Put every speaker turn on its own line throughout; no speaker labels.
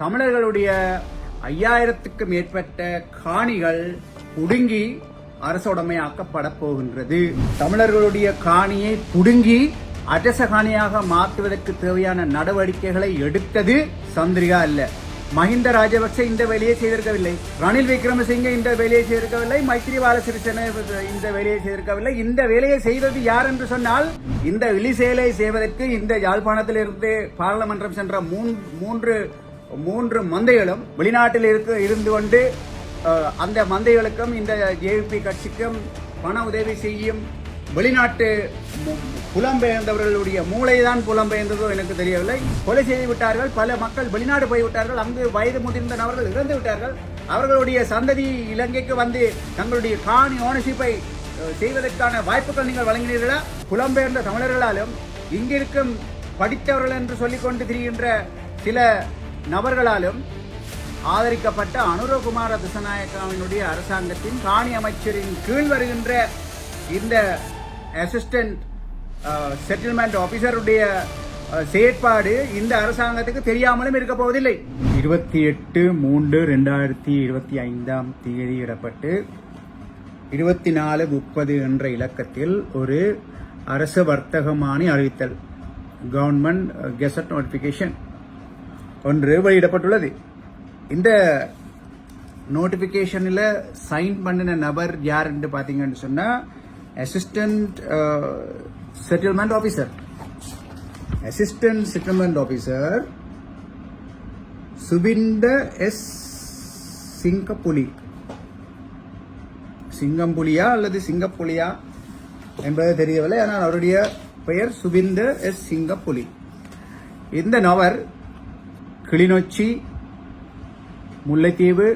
தமிழர்களுடைய ஐயாயிரத்துக்கு மேற்பட்ட காணிகள் புடுங்கி அரசுடைமையாக்கப்பட போகின்றது. தமிழர்களுடைய காணியை புடுங்கி அரச காணியாக மாற்றுவதற்கு தேவையான நடவடிக்கைகளை எடுத்தது சந்திரிகா அல்ல. மஹிந்த ராஜபக்ச இந்த வேலையை செய்திருக்கவில்லை. ரணில் விக்ரமசிங்கே இந்த வேலையை செய்திருக்கவில்லை. மைத்ரிபால சிறிசேன இந்த வேலையை செய்திருக்கவில்லை. இந்த வேலையை செய்தது யார் என்று சொன்னால் இந்த இழி செயலை செய்வதற்கு இந்த யாழ்ப்பாணத்திலிருந்து பாராளுமன்றம் சென்ற மூன்று மூன்று மந்தைகளும் வெளிநாட்டில் இருக்க இருந்து கொண்டு அந்த மந்தைகளுக்கும் இந்த ஜேபி கட்சிக்கும் பண உதவி செய்யும் வெளிநாட்டு புலம்பெயர்ந்தவர்களுடைய மூளை தான் புலம்பெயர்ந்ததோ எனக்கு தெரியவில்லை. கொலை செய்து விட்டார்கள். பல மக்கள் வெளிநாடு போய்விட்டார்கள் அங்கு வயது முதிர்ந்த நபர்கள் இறந்து விட்டார்கள். அவர்களுடைய சந்ததி இலங்கைக்கு வந்து தங்களுடைய காணி ஓனர்ஷிப்பை செய்வதற்கான வாய்ப்புகள் நீங்கள் வழங்கினீர்களா? புலம்பெயர்ந்த தமிழர்களாலும் இங்கிருக்கும் படித்தவர்கள் என்று சொல்லிக்கொண்டு திரிகின்ற சில நபர்களாலும் ஆதரிக்கப்பட்ட அனுரகுமார திசநாயக்காவினுடைய அரசாங்கத்தின் காணி அமைச்சரின் கீழ் வருகின்ற இந்த அசிஸ்டன்ட் செட்டில்மெண்ட் ஆபீசருடைய செயற்பாடு இந்த அரசாங்கத்துக்கு தெரியாமலும் இருக்க போவதில்லை. இருபத்தி எட்டு மூன்று ரெண்டாயிரத்தி இருபத்தி ஐந்தாம் தேதியிடப்பட்டு இருபத்தி நாலு முப்பது என்ற இலக்கத்தில் ஒரு அரசு வர்த்தகமானி அறிவித்தல். கவர்மெண்ட் கெசட் நோட்டிபிகேஷன் ஒன்று வெளியிடப்பட்டுள்ளது. இந்த நோட்டிஃபிகேஷனில் சைன் பண்ணின நபர் யார் என்று பார்த்தீங்கன்னு சொன்னால் assistant settlement officer assistant settlement officer சுபிந்த S Singampuli. சிங்கம்புலியா அல்லது சிங்கப்புலியா என்பது தெரியவில்லை. ஆனால் அவருடைய பெயர் சுபிந்த எஸ் சிங்கப்புலி. இந்த நபர் கிளிநொச்சி முல்லைத்தீவு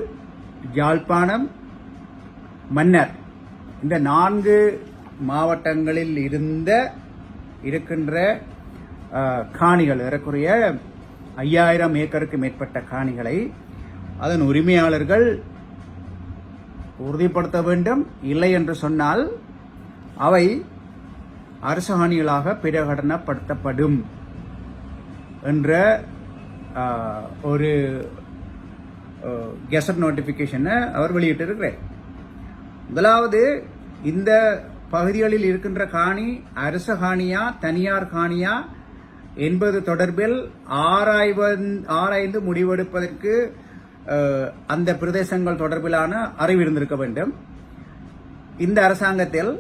யாழ்ப்பாணம் மன்னர். இந்த நான்கு மாவட்டங்களில் இருந்த இருக்கின்ற காணிகள் ஏறக்குறைய ஐயாயிரம் ஏக்கருக்கு மேற்பட்ட காணிகளை அதன் உரிமையாளர்கள் உறுதிப்படுத்த வேண்டும். இல்லை என்று சொன்னால் அவை அரசு காணிகளாக பிரகடனப்படுத்தப்படும் என்ற ஒரு கெசட் நோட்டிஃபிகேஷனை அவர் வெளியிட்டிருக்கிறார். முதலாவது இந்த பகுதிகளில் இருக்கின்ற காணி அரச காணியா தனியார் காணியா என்பது தொடர்பில் ஆராய்வன் ஆராய்ந்து முடிவெடுப்பதற்கு அந்த பிரதேசங்கள் தொடர்பிலான அறிவு இருந்திருக்க வேண்டும். இந்த அரசாங்கத்தில்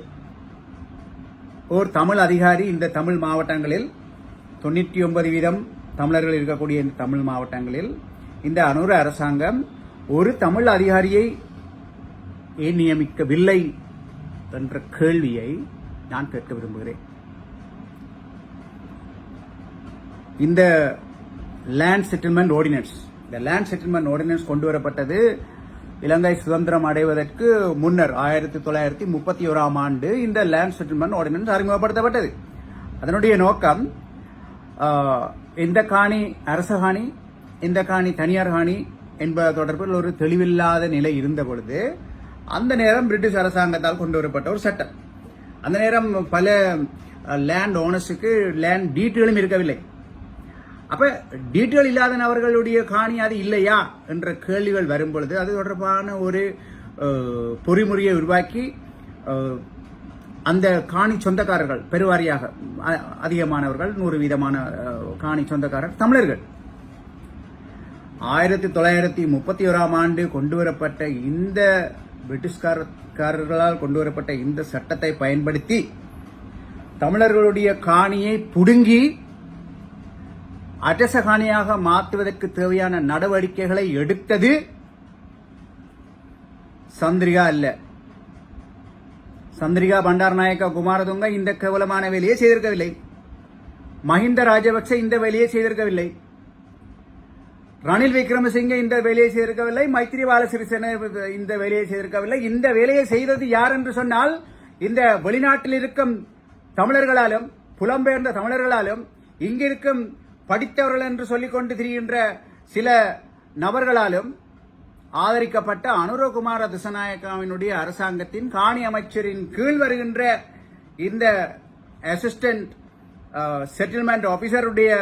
ஓர் தமிழ் அதிகாரி இந்த தமிழ் மாவட்டங்களில் தொண்ணூற்றி ஒன்பது வீதம் தமிழர்கள் இருக்கக்கூடிய இந்த தமிழ் மாவட்டங்களில் இந்த அனுர அரசாங்கம் ஒரு தமிழ் அதிகாரியை ஏன் நியமிக்கவில்லை என்ற கேள்வியை நான் கேட்க விரும்புகிறேன். இந்த land settlement ordinance land settlement settlement ordinance கொண்டு வரப்பட்டது இலங்கை சுதந்திரம் அடைவதற்கு முன்னர் ஆயிரத்தி தொள்ளாயிரத்தி முப்பத்தி ஓராம் ஆண்டு இந்த லேண்ட் செட்டில்மெண்ட் ஆர்டினன்ஸ் அறிமுகப்படுத்தப்பட்டது. அதனுடைய நோக்கம் இந்த காணி அரச காணி இந்த காணி தனியார் காணி என்பது தொடர்பில் ஒரு தெளிவில்லாத நிலை இருந்த பொழுது அந்த நேரம் பிரிட்டிஷ் அரசாங்கத்தால் கொண்டு வரப்பட்ட ஒரு சட்டம். அந்த நேரம் பல லேண்ட் ஓனர்ஸுக்கு லேண்ட் டீட்டெயிலும் இருக்கவில்லை. அப்ப டீட்டெயில் இல்லாத நபர்களுடைய காணி அது இல்லையா என்ற கேள்விகள் வரும் பொழுது அது தொடர்பான ஒரு பொறிமுறையை உருவாக்கி அந்த காணி சொந்தக்காரர்கள் பெருவாரியாக அ- அதிகமானவர்கள் நூறு வீதமான காணி சொந்தக்காரர் தமிழர்கள். ஆயிரத்தி தொள்ளாயிரத்தி முப்பத்தி ஓராம் ஆண்டு கொண்டு வரப்பட்ட இந்த பிரிட்டிஷ்காரர்களால் கொண்டு வரப்பட்ட இந்த சட்டத்தை பயன்படுத்தி தமிழர்களுடைய காணியை புடுங்கி அரச காணியாக மாற்றுவதற்கு தேவையான நடவடிக்கைகளை எடுத்தது சந்திரிகா அல்ல. சந்திரிகா பண்டாரநாயக்கா குமாரதுங்க இந்த கேவலமான வேலையை செய்திருக்கவில்லை. மஹிந்த ராஜபக்ச இந்த வேலையை செய்திருக்கவில்லை. ரணில் விக்ரமசிங்கே இந்த வேலையை செய்திருக்கவில்லை. மைத்ரிபால சிறிசேன இந்த வேலையை செய்திருக்கவில்லை. இந்த வேலையை செய்தது யார் என்று சொன்னால் இந்த வெளிநாட்டில் இருக்கும் தமிழர்களாலும் புலம்பெயர்ந்த தமிழர்களாலும் இங்கிருக்கும் படித்தவர்கள் என்று சொல்லிக்கொண்டு திரிகின்ற சில நபர்களாலும் ஆதரிக்கப்பட்ட அனுரகுமார திசநாயக்காவினுடைய அரசாங்கத்தின் காணி அமைச்சரின் கீழ் வருகின்ற இந்த அசிஸ்டன்ட் செட்டில்மெண்ட் ஆபீசருடைய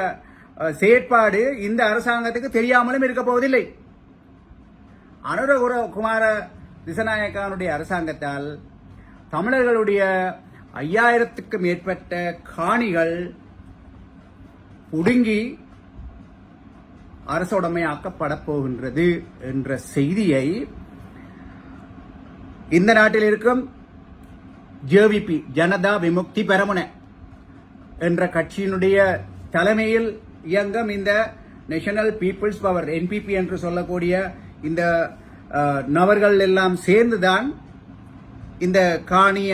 செயற்பாடு இந்த அரசாங்கத்துக்கு தெரியாமலும் இருக்க போவதில்லை. அனுரகுர குமார திசநாயக்கானுடைய அரசாங்கத்தால் தமிழர்களுடைய ஐயாயிரத்துக்கு மேற்பட்ட காணிகள் புடுங்கி அரசுடைமையாக்கப்பட போகின்றது என்ற செய்தியை இந்த நாட்டில் இருக்கும் ஜேவிபி ஜனதா விமுக்தி பெரமுன என்ற கட்சியினுடைய தலைமையில் இயங்கும் இந்த நேஷனல் பீப்புள்ஸ் பவர் என்பிபி என்று சொல்லக்கூடிய இந்த நபர்கள் எல்லாம் சேர்ந்துதான் இந்த காணி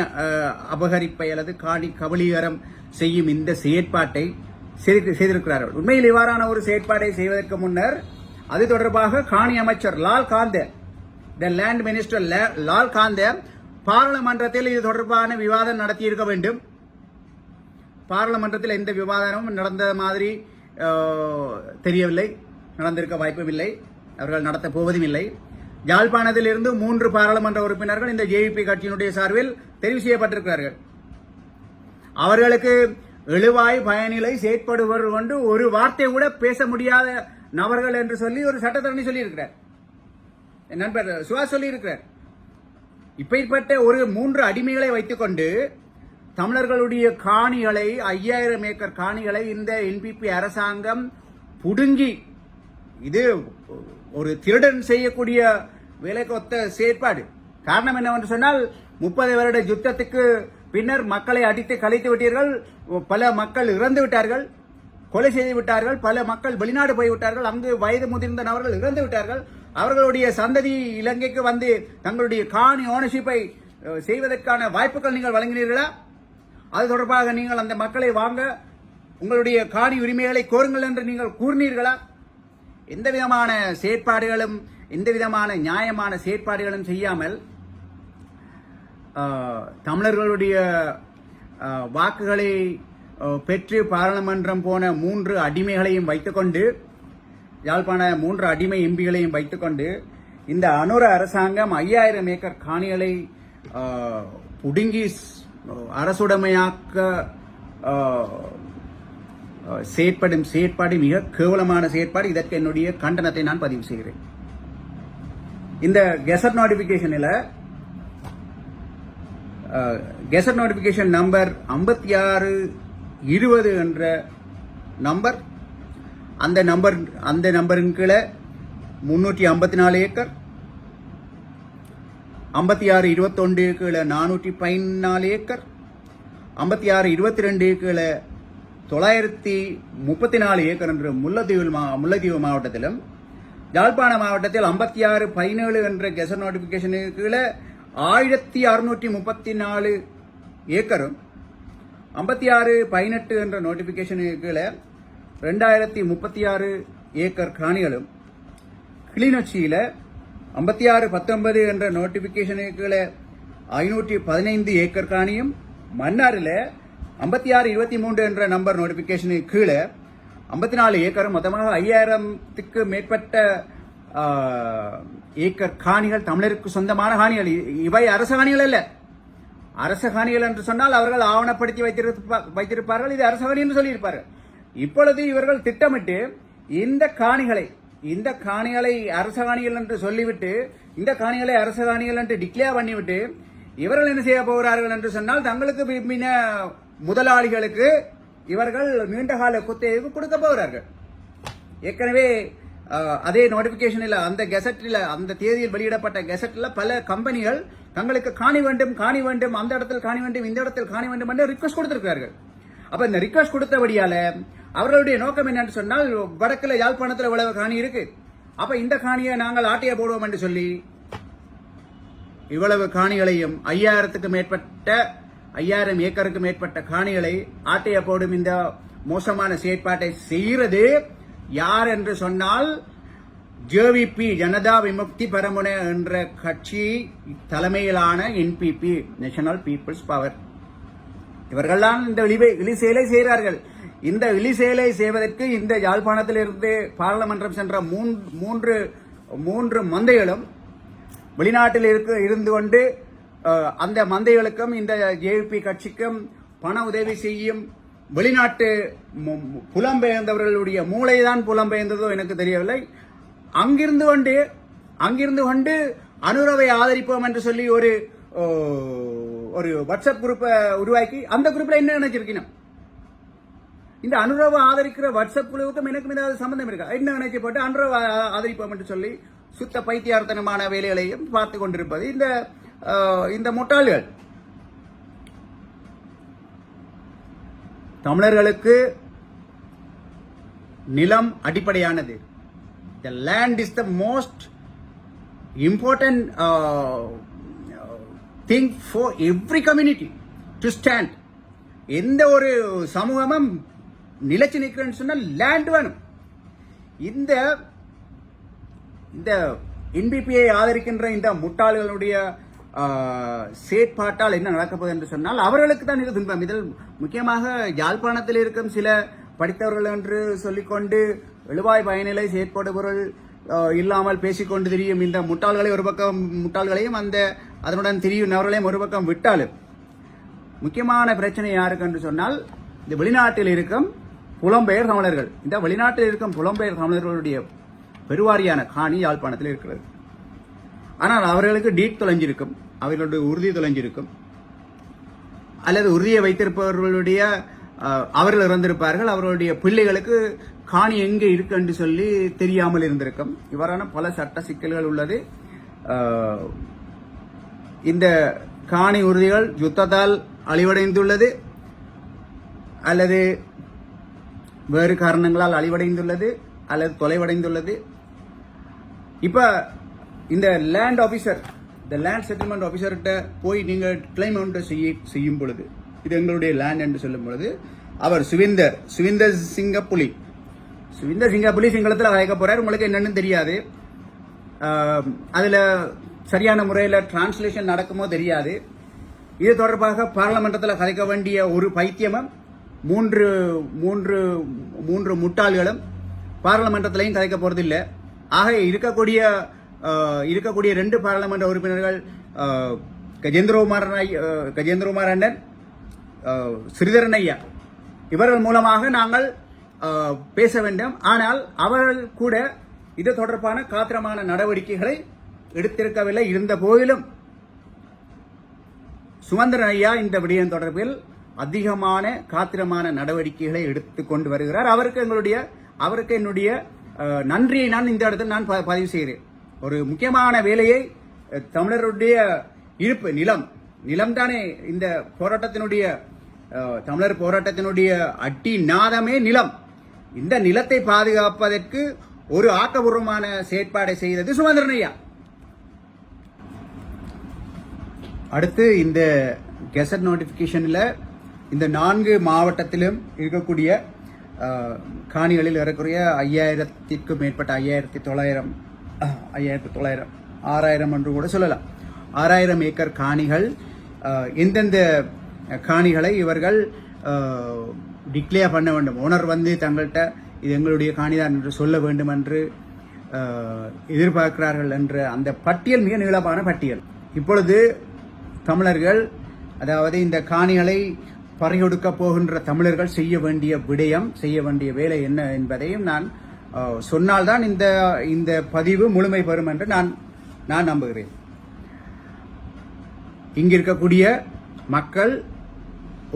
அபகரிப்பை அல்லது காணி கபலீகரம் செய்யும் இந்த செயற்பாட்டை செய்திருக்கிறார்கள். உண்மையில் இவ்வாறான ஒரு செயற்பாட்டை செய்வதற்கு முன்னர் அது தொடர்பாக காணி அமைச்சர் Lal Kantha the land minister Lal Kantha பாராளுமன்றத்தில் இது தொடர்பான விவாதம் நடத்தியிருக்க வேண்டும். பாராளுமன்றத்தில் எந்த விவாதமும் நடந்த மாதிரி தெரியவில்லை. நடந்திருக்க வாய்ப்பும் இல்லை அவர்கள் நடத்த போவதும் இல்லை யாழ்ப்பாணத்தில் இருந்து மூன்று பாராளுமன்ற உறுப்பினர்கள் இந்த ஜேவிபி கட்சியினுடைய சார்பில் தெரிவு செய்யப்பட்டிருக்கிறார்கள். அவர்களுக்கு எழுவாய் பயனிலை செயற்படுவர் கொண்டு ஒரு வார்த்தை கூட பேச முடியாத நபர்கள் என்று சொல்லி ஒரு சட்டத்தரணி சொல்லியிருக்கிறார். என் நண்பர் சுஹாஸ் சொல்லியிருக்கிறார். இப்படிப்பட்ட ஒரு மூன்று அடிமைகளை வைத்துக்கொண்டு தமிழர்களுடைய காணிகளை ஐயாயிரம் ஏக்கர் காணிகளை இந்த என்பிபி அரசாங்கம் புடுங்கி இது ஒரு திருடன் செய்யக்கூடிய வேலைக்கொத்த செயற்பாடு. காரணம் என்னவென்று சொன்னால் முப்பது வருட யுத்தத்துக்கு பின்னர் மக்களை அடித்து கலைத்து விட்டீர்கள். பல மக்கள் இறந்து விட்டார்கள். கொலை செய்து விட்டார்கள். பல மக்கள் வெளிநாடு போய்விட்டார்கள் அங்கு வயது முதிர்ந்த நபர்கள் இறந்து விட்டார்கள். அவர்களுடைய சந்ததி இலங்கைக்கு வந்து தங்களுடைய காணி ஓனர்ஷிப்பை செய்வதற்கான வாய்ப்புகள் நீங்கள் வழங்கினீர்களா? அது தொடர்பாக நீங்கள் அந்த மக்களை வாங்க உங்களுடைய காணி உரிமைகளை கோருங்கள் என்று நீங்கள் கூறினீர்களா? எந்த விதமான செயற்பாடுகளும் எந்த விதமான நியாயமான செயற்பாடுகளும் செய்யாமல் தமிழர்களுடைய வாக்குகளை பெற்று பாராளுமன்றம் போன மூன்று அடிமைகளையும் வைத்துக்கொண்டு யாழ்ப்பாண மூன்று அடிமை எம்பிகளையும் வைத்துக்கொண்டு இந்த அனுர அரசாங்கம் ஐயாயிரம் ஏக்கர் காணிகளை புடுங்கி அரசுடைமையாக்க செயற்படும் செயற்பாடு மிக கேவலமான செயற்பாடு. இதற்கு என்னுடைய கண்டனத்தை நான் பதிவு செய்கிறேன். இந்த கெசட் நோட்டிபிகேஷனில் கெசட் நோட்டிபிகேஷன் நம்பர் ஐம்பத்தி ஆறு இருபது என்ற நம்பர் அந்த நம்பர் அந்த நம்பரின் கீழே முன்னூற்றி ஐம்பத்தி நாலு ஏக்கர். ஐம்பத்தி ஆறு இருபத்தொன்று கீழே நானூற்றி பதினாலு ஏக்கர். ஐம்பத்தி ஆறு இருபத்தி ரெண்டு கீழே தொள்ளாயிரத்தி முப்பத்தி நாலு ஏக்கர் என்ற முல்லைத்தீவு மா முல்லைத்தீவு மாவட்டத்திலும். யாழ்ப்பாண மாவட்டத்தில் ஐம்பத்தி ஆறு பதினேழு என்ற கெசட் நோட்டிபிகேஷனுக்கு கீழே ஆயிரத்தி அறுநூற்றி முப்பத்தி நாலு ஏக்கரும் ஐம்பத்தி ஆறு பதினெட்டு என்ற நோட்டிபிகேஷனுக்கு கீழே ரெண்டாயிரத்தி முப்பத்தி ஆறு ஏக்கர் காணிகளும் கிளிநொச்சியில் ஐம்பத்தி ஆறு பத்தொன்பது என்ற நோட்டிபிகேஷனுக்கு ஐநூற்றி பதினைந்து ஏக்கர் காணியும் மன்னாரில் ஐம்பத்தி ஆறு இருபத்தி மூன்று என்ற நம்பர் நோட்டிபிகேஷனுக்கு கீழே ஐம்பத்தி நாலு ஏக்கரும் மொத்தமாக ஐயாயிரத்துக்கு மேற்பட்ட ஏக்கர் காணிகள் தமிழருக்கு சொந்தமான காணிகள். இ- இவை அரச காணிகள் அல்ல. அரச காணிகள் என்று சொன்னால் அவர்கள் ஆவணப்படுத்தி வைத்திருப்பா- வைத்திருப்பார்கள். இது அரச காணி என்று சொல்லியிருப்பார்கள். இப்பொழுது இவர்கள் திட்டமிட்டு இந்த காணிகளை இந்த காணிகளை அரச காணிகள் என்று சொல்லிவிட்டு இந்த காணிகளை அரச காணிகள் என்று டிக்ளேர் பண்ணிவிட்டு இவர்கள் என்ன செய்ய போகிறார்கள் என்று சொன்னால் தங்களுக்கு விரும்பின முதலாளிகளுக்கு இவர்கள் நீண்டகால குத்தகைக்கு கொடுக்க போகிறார்கள். ஏற்கனவே அதே நோட்டிபிகேஷனில் அந்த கெசட்டில் அந்த தேதியில் வெளியிடப்பட்ட கெசட்டில் பல கம்பெனிகள் தங்களுக்கு காணி வேண்டும் காணி வேண்டும் அந்த இடத்தில் காணி வேண்டும் இந்த இடத்தில் காணி வேண்டும் என்று ரிக்வஸ்ட் கொடுத்திருக்கிறார்கள். அப்போ இந்த ரிக்வஸ்ட் கொடுத்தபடியால அவர்களுடைய நோக்கம் என்னன்னு சொன்னால் வடக்கில் யாழ்ப்பாணத்தில் இவ்வளவு காணி இருக்கு. அப்போ இந்த காணியை நாங்கள் ஆட்டையை போடுவோம் என்று சொல்லி இவ்வளவு காணிகளையும் ஐயாயிரத்துக்கு மேற்பட்ட ஐயாயிரம் ஏக்கருக்கு மேற்பட்ட காணிகளை ஆட்டைய போடும் இந்த மோசமான செயற்பாட்டை செய்கிறது. யார் என்று சொன்னால் ஜேவிபி ஜனதா விமுக்தி பெரமுன என்ற கட்சி தலைமையிலான என்பிபி நேஷனல் பீப்புள்ஸ் பவர் இவர்கள்தான் இந்த இழிவை இழி செயலை செய்கிறார்கள். இந்த இழி செயலை செய்வதற்கு இந்த யாழ்ப்பாணத்திலிருந்து பாராளுமன்றம் சென்ற மூன்று மூன்று மந்தைகளும் வெளிநாட்டில் இருக்க இருந்து கொண்டு அந்த மந்தைகளுக்கும் இந்த ஜேபி கட்சிக்கும் பண உதவி செய்யும் வெளிநாட்டு மு- புலம்பெயர்ந்தவர்களுடைய மூளைதான் புலம்பெயர்ந்ததோ எனக்கு தெரியவில்லை. அங்கிருந்து கொண்டு அங்கிருந்து கொண்டு அனுரவை ஆதரிப்போம் என்று சொல்லி ஒரு ஒரு வாட்ஸ்அப் குரூப்பை உருவாக்கி அந்த குரூப்ல என்ன நினைச்சிருக்கணும்? இந்த அனுரவை ஆதரிக்கிற வாட்ஸ்அப் குழுவுக்கும் எனக்கும் ஏதாவது சம்பந்தம் இருக்கா? என்ன நினைச்சு போட்டு அனுரவை ஆதரிப்போம் என்று சொல்லி சுத்த பைத்தியார்த்தனமான வேலைகளையும் பார்த்து கொண்டிருப்பது. இந்த இந்த முட்டாள்கள் தமிழர்களுக்கு நிலம் அடிப்படையானது. The land is the most important thing for every community to stand எந்த ஒரு சமூகமும் நிலைச்சு நிற்கிறேன்னு சொன்னால் லேண்ட் வேணும். இந்த இந்த என்பிபியை ஆதரிக்கின்ற இந்த முட்டாள்களுடைய செயற்பாட்டால் என்ன நடக்க என்று சொன்னால் அவர்களுக்கு தான் இது துன்பம். இதில் முக்கியமாக யாழ்ப்பாணத்தில் இருக்கும் சில படித்தவர்கள் என்று சொல்லிக்கொண்டு எழுவாய் பயனிலை செயற்படுபவர்கள் இல்லாமல் பேசிக்கொண்டு திரியும் இந்த முட்டாள்களை ஒரு பக்கம் முட்டாள்களையும் அந்த அதனுடன் திரியும் நபர்களையும் ஒரு பக்கம் விட்டாலும் முக்கியமான பிரச்சனை யாருக்கு என்று சொன்னால் இந்த வெளிநாட்டில் இருக்கும் புலம்பெயர் தமிழர்கள். இந்த வெளிநாட்டில் இருக்கும் புலம்பெயர் தமிழர்களுடைய பெருவாரியான காணி யாழ்ப்பாணத்தில் இருக்கிறது. ஆனால் அவர்களுக்கு டீட் தொலைஞ்சிருக்கும். அவர்களுடைய உறுதி தொலைஞ்சிருக்கும். அல்லது உறுதியை வைத்திருப்பவர்களுடைய அவர்கள் இறந்திருப்பார்கள் அவர்களுடைய பிள்ளைகளுக்கு காணி எங்கே இருக்கு என்று சொல்லி தெரியாமல் இருந்திருக்கும். இவ்வாறான பல சட்ட சிக்கல்கள் உள்ளது. இந்த காணி உறுதிகள் யுத்தத்தால் அழிவடைந்துள்ளது. அல்லது வேறு காரணங்களால் அழிவடைந்துள்ளது அல்லது தொலைவடைந்துள்ளது. இப்ப இந்த லேண்ட் ஆபீசர் இந்த லேண்ட் செட்டில்மெண்ட் ஆஃபீஸர்கிட்ட போய் நீங்கள் கிளைம் அமௌண்ட்டை செய்ய செய்யும் பொழுது இது எங்களுடைய லேண்ட் என்று சொல்லும் பொழுது அவர் சுவிந்தர் சுவிந்தர் சிங்கப்புலி. சுவிந்தர் சிங்கப்புலி சிங்களத்தில் அழைக்க போகிறார் உங்களுக்கு என்னென்னு தெரியாது. அதில் சரியான முறையில் டிரான்ஸ்லேஷன் நடக்குமோ தெரியாது. இது தொடர்பாக பாராளுமன்றத்தில் கதைக்க வேண்டிய ஒரு பைத்தியமும் மூன்று மூன்று மூன்று முட்டாள்களும் பாராளுமன்றத்திலையும் கதைக்க போகிறதில்லை ஆக இருக்கக்கூடிய இருக்கக்கூடிய ரெண்டு பாராளுமன்ற உறுப்பினர்கள் கஜேந்திரகுமாரன் கஜேந்திரகுமார் அண்ணன் ஸ்ரீதரன் ஐயா. இவர்கள் மூலமாக நாங்கள் பேச வேண்டும். ஆனால் அவர்கள் கூட இது தொடர்பான காத்திரமான நடவடிக்கைகளை எடுத்திருக்கவில்லை. இருந்த போதிலும் சுமந்திரன் ஐயா இந்த விடயம் தொடர்பில் அதிகமான காத்திரமான நடவடிக்கைகளை எடுத்து கொண்டு வருகிறார். அவருக்கு எங்களுடைய அவருக்கு என்னுடைய நன்றியை நான் இந்த இடத்தில் நான் ப- பதிவு செய்கிறேன். ஒரு முக்கியமான வேலையை தமிழருடைய இருப்பு நிலம். நிலம் தானே இந்த போராட்டத்தினுடைய தமிழர் போராட்டத்தினுடைய அட்டி நாதமே நிலம். இந்த நிலத்தை பாதுகாப்பதற்கு ஒரு ஆக்கபூர்வமான செயற்பாடை செய்தது சுமந்திரனையா அடுத்து இந்த கெசட் நோட்டிபிகேஷனில் இந்த நான்கு மாவட்டத்திலும் இருக்கக்கூடிய காணிகளில் ஏறக்குறைய ஐயாயிரத்திற்கும் மேற்பட்ட ஐயாயிரத்தி தொள்ளாயிரம் ஐயாயிரத்தி தொள்ளாயிரம் ஆறாயிரம் என்று கூட சொல்லலாம். ஆறாயிரம் ஏக்கர் காணிகள் எந்தெந்த காணிகளை இவர்கள் டிக்ளேர் பண்ண வேண்டும். ஓனர் வந்து தங்கள்கிட்ட இது எங்களுடைய காணிதான் என்று சொல்ல வேண்டும் என்று எதிர்பார்க்கிறார்கள் என்ற அந்த பட்டியல் மிக நீளமான பட்டியல். இப்பொழுது தமிழர்கள் அதாவது இந்த காணிகளை பறிகொடுக்க போகின்ற தமிழர்கள் செய்ய வேண்டிய விடயம் செய்ய வேண்டிய வேலை என்ன என்பதையும் நான் சொன்னால்தான் இந்த இந்த பதிவு முழுமை பெறும் என்று நான் நான் நம்புகிறேன். இங்கிருக்கக்கூடிய மக்கள்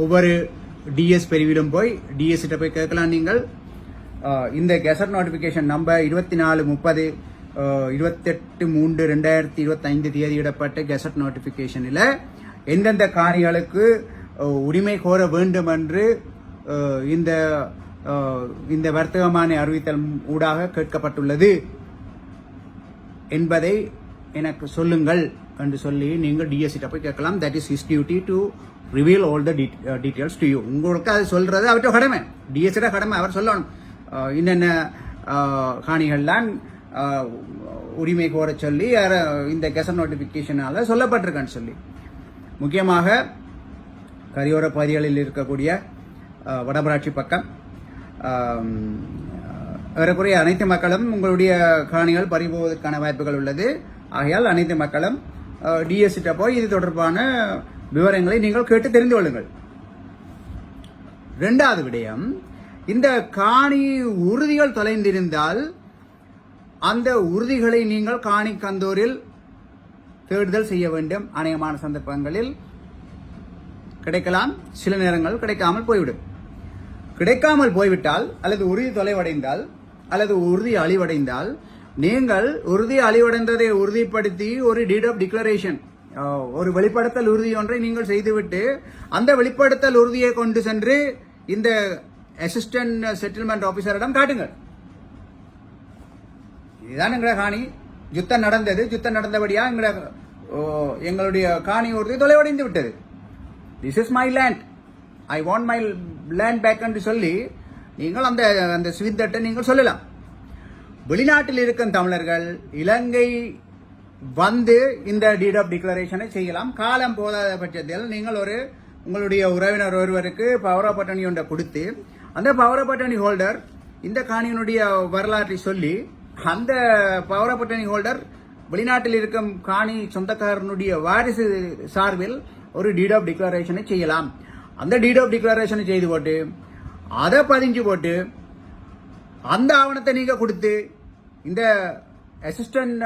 ஒவ்வொரு டிஎஸ் பிரிவிலும் போய் டிஎஸ் கிட்ட போய் கேட்கலாம் நீங்கள். இந்த கெசட் நோட்டிபிகேஷன் நம்பர் இருபத்தி நாலு முப்பது இருபத்தெட்டு மூன்று ரெண்டாயிரத்தி இருபத்தைந்து தேதியிடப்பட்ட கெசட் நோட்டிபிகேஷனில் எந்தெந்த காரியங்களுக்கு உரிமை கோர வேண்டும் என்று இந்த இந்த வர்த்தகமான அறிவித்தல் ஊடாக கேட்கப்பட்டுள்ளது. என்பதை எனக்கு சொல்லுங்கள் என்று சொல்லி நீங்கள் டிஎஸ்சிட்ட போய் கேட்கலாம். That is his duty to reveal all the details to you உங்களுக்கு அது சொல்கிறது அவர்கிட்ட கடமை. டிஎஸ்சிட கடமை அவர் சொல்லணும். என்னென்ன காணிகள்லாம் உரிமை கோர சொல்லி இந்த கெசட் நோட்டிஃபிகேஷனால் சொல்லப்பட்டிருக்கான்னு சொல்லி. முக்கியமாக கரையோர பகுதிகளில் இருக்கக்கூடிய வடபராட்சி பக்கம். ஏறக்குறைய அனைத்து மக்களும் உங்களுடைய காணிகள் பறிபோவதற்கான வாய்ப்புகள் உள்ளது. ஆகையால் அனைத்து மக்களும் டிஎஸ்சிட்ட போய் இது தொடர்பான விவரங்களை நீங்கள் கேட்டு தெரிந்து கொள்ளுங்கள். இரண்டாவது விடயம் இந்த காணி உறுதிகள் தொலைந்திருந்தால் அந்த உறுதிகளை நீங்கள் காணி கந்தூரில் தேடுதல் செய்ய வேண்டும். அநேகமான சந்தர்ப்பங்களில் கிடைக்கலாம். சில நேரங்கள் கிடைக்காமல் போய்விடும். கிடைக்காமல் போய்விட்டால் அல்லது உறுதி தொலைவடைந்தால் அல்லது உறுதி அழிவடைந்தால் நீங்கள் உறுதி அழிவடைந்ததை உறுதிப்படுத்தி ஒரு டீட் ஆஃப் டிக்ளரேஷன் ஒரு வெளிப்படுத்தல் உறுதி ஒன்றை நீங்கள் செய்துவிட்டு அந்த வெளிப்படுத்தல் உறுதியை கொண்டு சென்று இந்த அசிஸ்டன்ட் செட்டில்மெண்ட் ஆபீசரிடம் காட்டுங்கள். இதுதான் எங்களோட காணி. யுத்தம் நடந்தது. யுத்தம் நடந்தபடியா எங்களோட ஓ, எங்களுடைய காணி உறுதி தொலைவடைந்து விட்டது. This is my land I want my land back என்று சொல்லி நீங்கள் அந்த அந்த சுவிந்தட்டை நீங்கள் சொல்லலாம். வெளிநாட்டில் இருக்கும் தமிழர்கள் இலங்கை வந்து இந்த டீட் ஆஃப் டிக்ளரேஷனை செய்யலாம். காலம் போதாத பட்சத்தில் நீங்கள் ஒரு உங்களுடைய உறவினர் ஒருவருக்கு பவர் ஆஃப் அட்டர்னி ஒன்றை கொடுத்து அந்த பவர் ஆஃப் அட்டர்னி ஹோல்டர் இந்த காணியினுடைய வரலாற்றை சொல்லி அந்த பவர் ஆஃப் அட்டர்னி ஹோல்டர் வெளிநாட்டில் இருக்கும் காணி சொந்தக்காரனுடைய வாரிசு சார்பில் ஒரு டீட் ஆஃப் டிக்ளரேஷனை செய்யலாம். அந்த டீட் ஆஃப் டிக்ளரேஷனை செய்து போட்டு அதை பதிஞ்சு போட்டு அந்த ஆவணத்தை நீங்கள் கொடுத்து இந்த அசிஸ்டன்ட்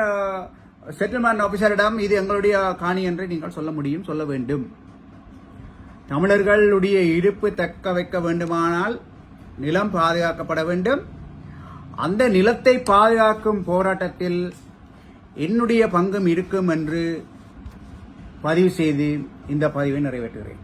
செட்டில்மெண்ட் ஆஃபீஸரிடம் இது எங்களுடைய காணி என்று நீங்கள் சொல்ல முடியும் சொல்ல வேண்டும். தமிழர்களுடைய இருப்பு தக்க வைக்க வேண்டுமானால் நிலம் பாதுகாக்கப்பட வேண்டும். அந்த நிலத்தை பாதுகாக்கும் போராட்டத்தில் என்னுடைய பங்கும் இருக்கும் என்று பதிவு செய்து இந்த பதிவை நிறைவேற்றுகிறேன்.